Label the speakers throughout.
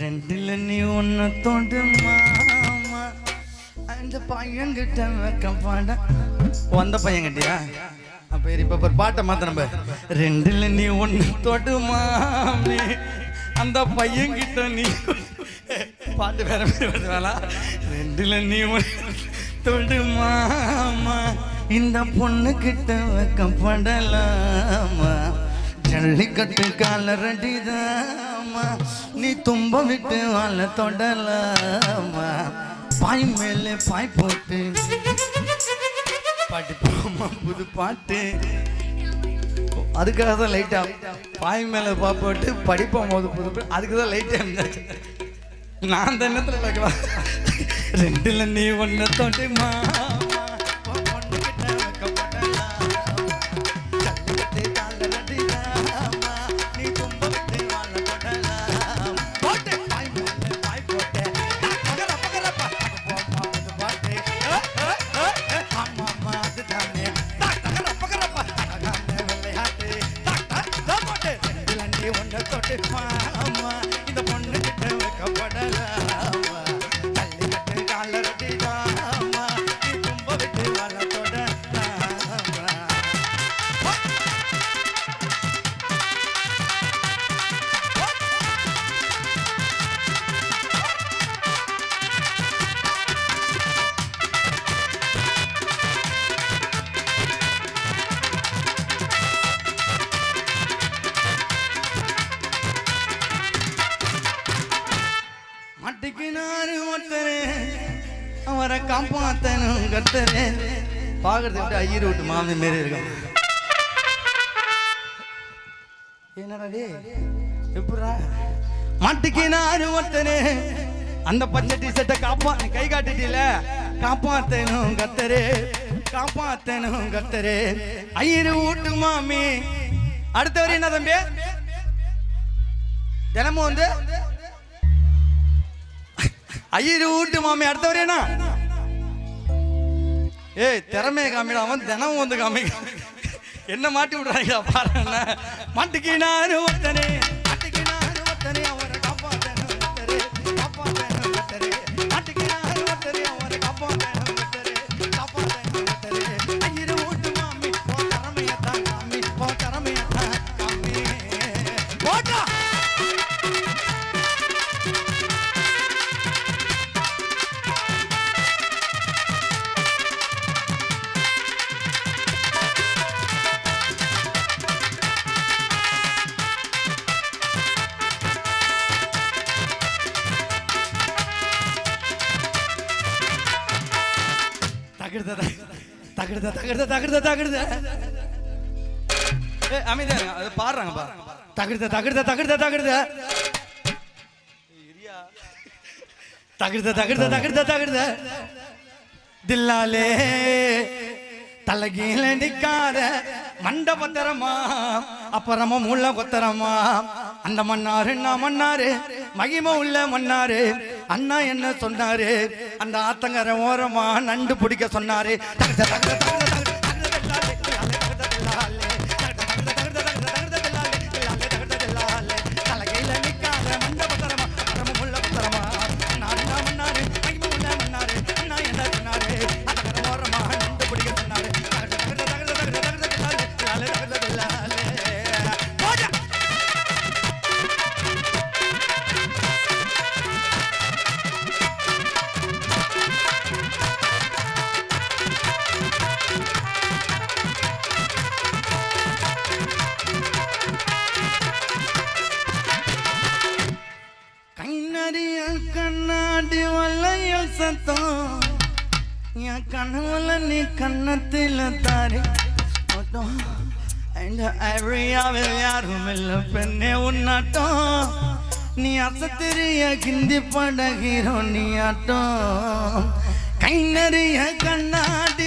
Speaker 1: ரெண்டுல நீ ஒன்று தோண்டு மாமா. அந்த பையன்கிட்ட வைக்கப்பாட வந்த பையன்கிட்டயா? அப்ப சரி ஒரு பாட்டை மாத்த நம்ம. ரெண்டுல நீ ஒன்னு தோட்டு மாமி. அந்த பையன்கிட்ட நீ பாட்டு வேற மாதிரி வருது வேணாம் ரெண்டுல நீ ஒன்று தொடு மாமா. இந்த பொண்ணு கிட்ட வைக்கப்படலாமா ஜல்லிக்கட்டு கால ரெடிதாமா நீ தும்ப விட்டு வாழ தொடலாமா? பாய் மேலே பாய் போட்டு. பாட்டு போமா புது பாட்டு. அதுக்காக தான் லைட்டா பாய் மேலே பா போட்டு படிப்போம் போது புது அதுக்கு தான் லைட்டா இருந்தாச்சு. நான் அந்த எண்ணத்தில் வைக்கலாம் ரெண்டுல நீ ஒன்று தொட்டு மாட்டிக்கினாரு ஒருத்தரு. அவரை காப்பாத்தனும் கத்தரு பாக்குறது விட்டு ஐயர் விட்டு மாமி மாரி இருக்கும் என்னடா டேய் எப்படா மாட்டிக்கினாரு ஒருத்தரு. அந்த பச்சை டிஷர்ட்டை காப்பா கை காட்டிட்டீல காப்பாத்தனும் கத்தரு காப்பாத்தனும் கத்தரு ஐயரு வீட்டு மாமி. அடுத்தவர் என்ன தம்பி? தினமும் வந்து ஐயரு வீட்டு மாமி அடுத்தவர் என்ன ஏய் திறமையை காமிடா அவன் தினமும் வந்து காமி என்ன மாட்டி விடுறாங்க பாருங்க மாட்டுக்கினாரு ஒருத்தனே தகிடுத தகிடுத தகிடுத தகிடுத தகிடுத அமைதியா அது தகிடுத தகிடுத தகிடுத தகிடுத தகிடுத தகிடுத தகிடுத தகிடுத தில்லாலே தலகீழ நிக்காத மண்டபத்தரமா அப்புறமா முள்ள கொத்தரமா அந்த மன்னாரு நான் மன்னாரு? மகிமை உள்ள மன்னாரு. அண்ணா என்ன சொன்னாரு? அந்த ஆத்தங்கர ஓரமா நண்டு பிடிக்க சொன்னாரு. சத்தம் என் கனவுல நீ கண்ணத்தில் தாரி மட்டும் இந்த ஏரியாவில் யாரும் இல்லை பெண்ணே உன்னாட்டம் நீ அசத்திரிய கிந்தி படகிறோம் நீ ஆட்டம். கை நிறைய கண்ணாடி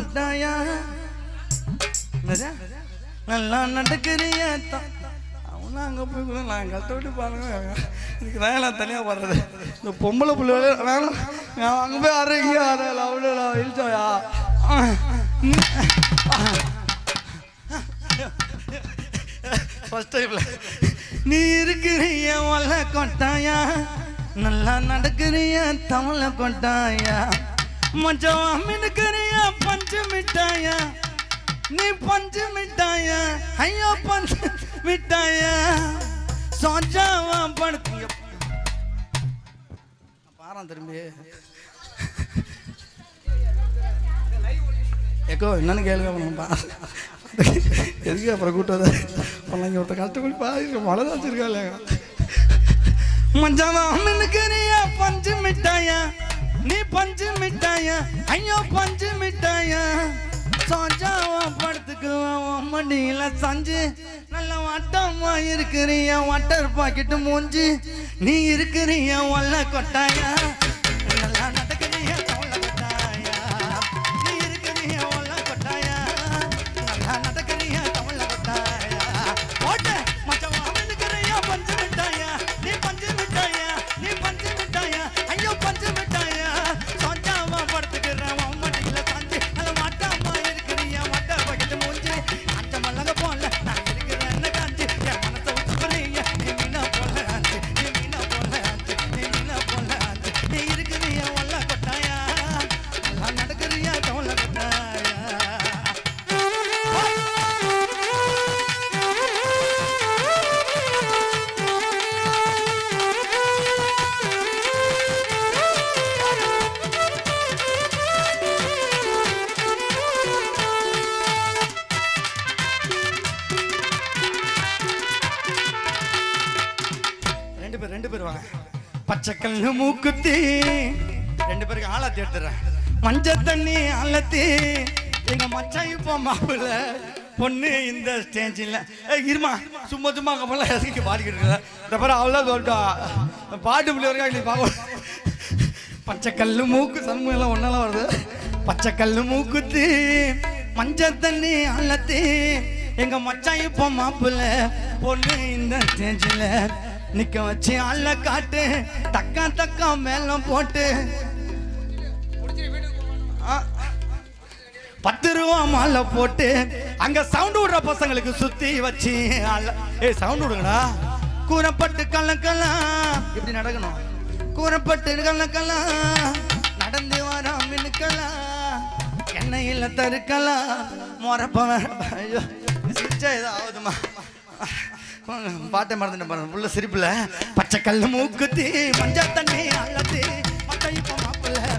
Speaker 1: மாட்டாயா? கொட்டாயா நல்லா நடக்கிறியா அவனும் அங்கே போய் கூட நான் கஷ்டப்பட்டு பாருங்க. இதுக்கு தான் தனியாக வர்றது இந்த பொம்பளை பிள்ளை வேணும் நான் அங்கே போய் அரைக்கியா அரையில அவ்வளோ இழுச்சோயா ஃபர்ஸ்ட் டைம்ல நீ இருக்கிறிய வல்ல கொட்டாயா? நல்லா நடக்கிறிய தமிழ கொட்டாயா? மச்சம் மினுக்கிறிய பஞ்சு மிட்டாயா? நீ பஞ்சு மிட்டாயா? ஐயோ பஞ்சு மிட்டாயா? சோஜாவா படுத்து? பாரம் திரும்பி ஏக்கோ என்னன்னு கேளுங்க அப்புறம் பா எதுக்கு அப்புறம் கூட்டாத அப்புறம் இங்கே ஒருத்தர் கஷ்டப்பட்டு பாரு மழை தான் வச்சிருக்கா இல்லையா மஞ்சாவா மின்னுக்கிறியா பஞ்சு மிட்டாயா? நீ பஞ்சு மிட்டாயா? ஐயோ பஞ்சு மிட்டாயா? சோஜாவா படுத்துக்குவான் மண்டியில சஞ்சு. நல்ல வட்டமா இருக்கிறியா? வாட்டர் பாக்கெட்டு மூஞ்சி. நீ இருக்கிறியா? ஒல்ல கொட்டாயா? பேர் ரெண்டு பேர் வாங்க. பச்சைக்கல்லு மூக்குத்தி. ரெண்டு பேருக்கு ஆளா தேடுறேன். மஞ்ச தண்ணி ஆலத்தி எங்க மச்சான் இப்போ மாப்பிள்ள. பொண்ணு இந்த ஸ்டேஜில் இருமா. சும்மா சும்மா கப்பலாம் எதுக்கு பாடிக்கிட்டு இருக்கிற இந்த பிறகு அவ்வளோ சொல்லிட்டா. பாட்டு பிள்ளை வரைக்கும் இன்னைக்கு பார்க்க பச்சைக்கல்லு மூக்கு சண்முகம் எல்லாம் ஒன்னால வருது. பச்சைக்கல்லு மூக்குத்தி. மஞ்சள் தண்ணி அள்ளத்தி எங்க மச்சான் இப்போ மாப்பிள்ள. பொண்ணு இந்த ஸ்டேஜில் நிக்க வச்சு அள்ள காட்டு தக்கா தக்கா மேலம் போட்டு. ஆ, பத்து ரூபா மாலை போட்டு அங்க சவுண்ட் விடுற பசங்களுக்கு சுத்தி வச்சு ஏ ஏய் சவுண்ட் விடுங்கடா. கூறப்பட்டு கலக்கலாம் இப்படி நடக்கணும்? கூறப்பட்டு கலக்கலாம் நடந்து வர மின்னுக்கலாம் எண்ணெயில் தருக்கலாம் முறப்ப ஐயோ சிரிச்சா ஏதோ ஆகுதுமா? பாட்டை மறந்துட்டு பாருங்க. உள்ள சிரிப்புல பச்சை கல் மூக்குத்தி மஞ்சள் தண்ணி அல்லத்தி மட்டை இப்ப மாப்பிள்ள.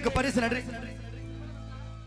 Speaker 2: நன்றி உங்களது கை தட்டங்களை எங்களுக்கு பரிசு நன்றி